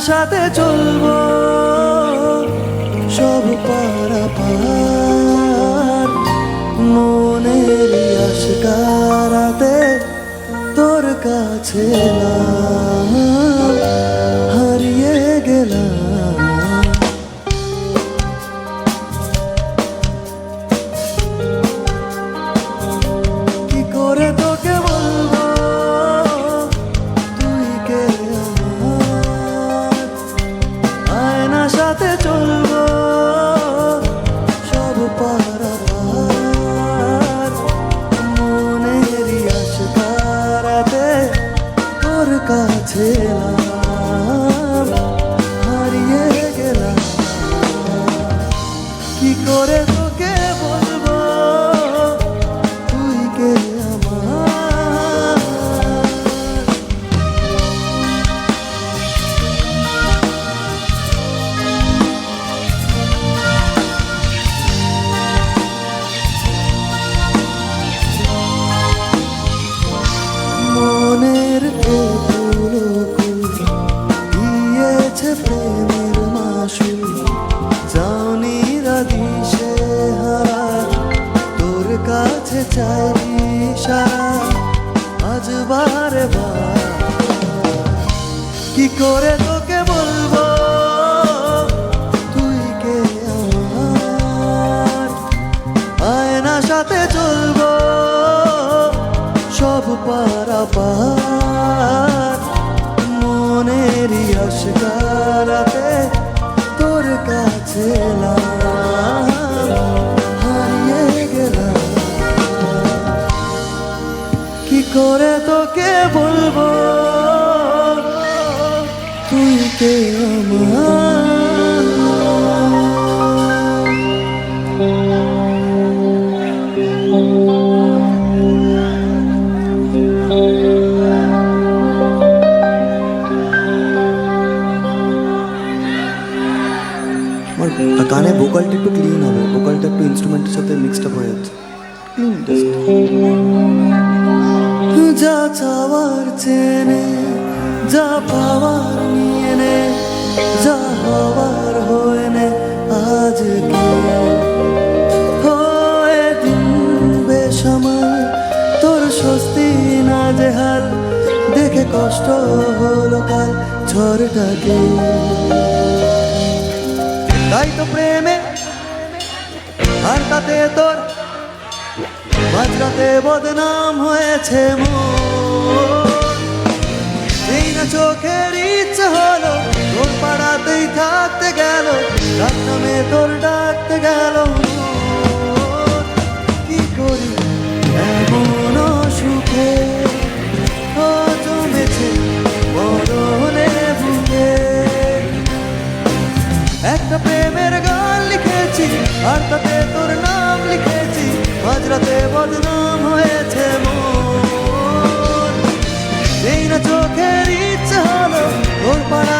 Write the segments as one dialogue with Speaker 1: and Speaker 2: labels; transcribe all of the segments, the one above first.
Speaker 1: সাথে চলব সব পারা পার মনের আশকারাতে তোর কাছে না। কাছে মাসুল জানি রাদিশে হারা, তোর কাছে চাই কি করে তোকে বলব? তুই কে আয়না সাথে চলবো, সব পারা পার মনের অস্কারাতে তোর হারিয়ে গেলাম কি করে তোকে বলব? তুই কে আমার? ভোকালটা একটু ক্লিন হবে ভোকালটা একটু ইনস্ট্রুমেন্টের সাথে মিক্সড আপ হয়ে যাচ্ছে। যা চাওয়ার চেনে যা পাওয়ার নিয়ে নে যা হওয়ার হয়ে নে আজকে হয়ে দিন বেসামাল তোর স্বস্তি না যে হাল দেখে কষ্ট হলো কাল ঝড়টাকে তাই তো প্রেমে আর তাতে তোর মাঝরাতে বদনাম হয়েছে এই না চোখের ইচ্ছে হলো তোর পাড়াতেই থাকতে গেল, রাত নামে তোর ডাকতে গেল। কি করি এমন সুখে ও জমেছে বুকে। একটা আর তাতে তোর নাম লিখেছি মাঝরাতে বদনাম হয়েছে মন। এই না চোখের ইচ্ছে হলো তোর পাড়াতেই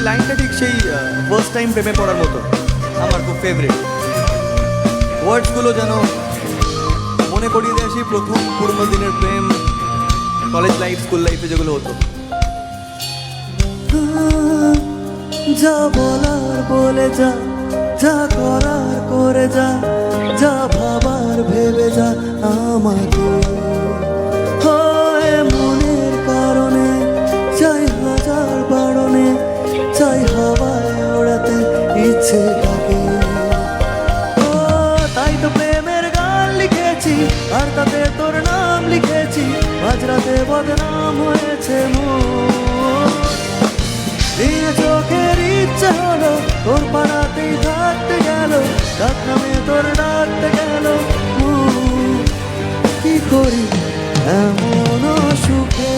Speaker 2: এই লাইনটা ঠিক সেই ফার্স্ট টাইম প্রেমে পড়ার মতো। আমার খুব ফেভারিট ওয়ার্ডসগুলো যেন মনে করিয়ে দেয় সেই প্রথম পুরনো দিনের প্রেম কলেজ লাইফ স্কুল লাইফে যেগুলো হতো।
Speaker 1: যা বলার বলে যা যা করার করে যা। থাকে। ও, তাই তো প্রেমের গান লিখেছি, আর তাতে তোর নাম লিখেছি, মাঝরাতে বদনাম হয়েছে মোর দিন চোখের ইচ্ছে হলো, তোর পাড়াতেই থাকতে গেল, রাত নামে তোর ডাকতে গেল। কি করি এমন সুখে?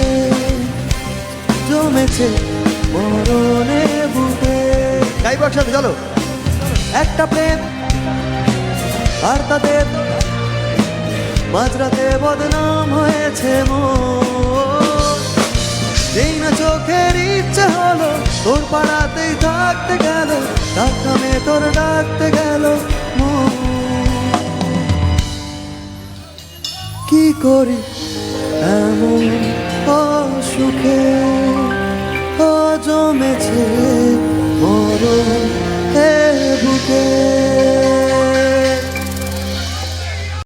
Speaker 1: জমেছে মরণে বুকে। গাইব একসাথে চলো। একটা প্রেম, আর তাদের মাঝরাতে বদনাম হয়েছে যেই না চোখের ইচ্ছে হলো, তোর পাড়াতেই থাকতে গেল, তার নামে তোর ডাকতে গেল। কি করি এমন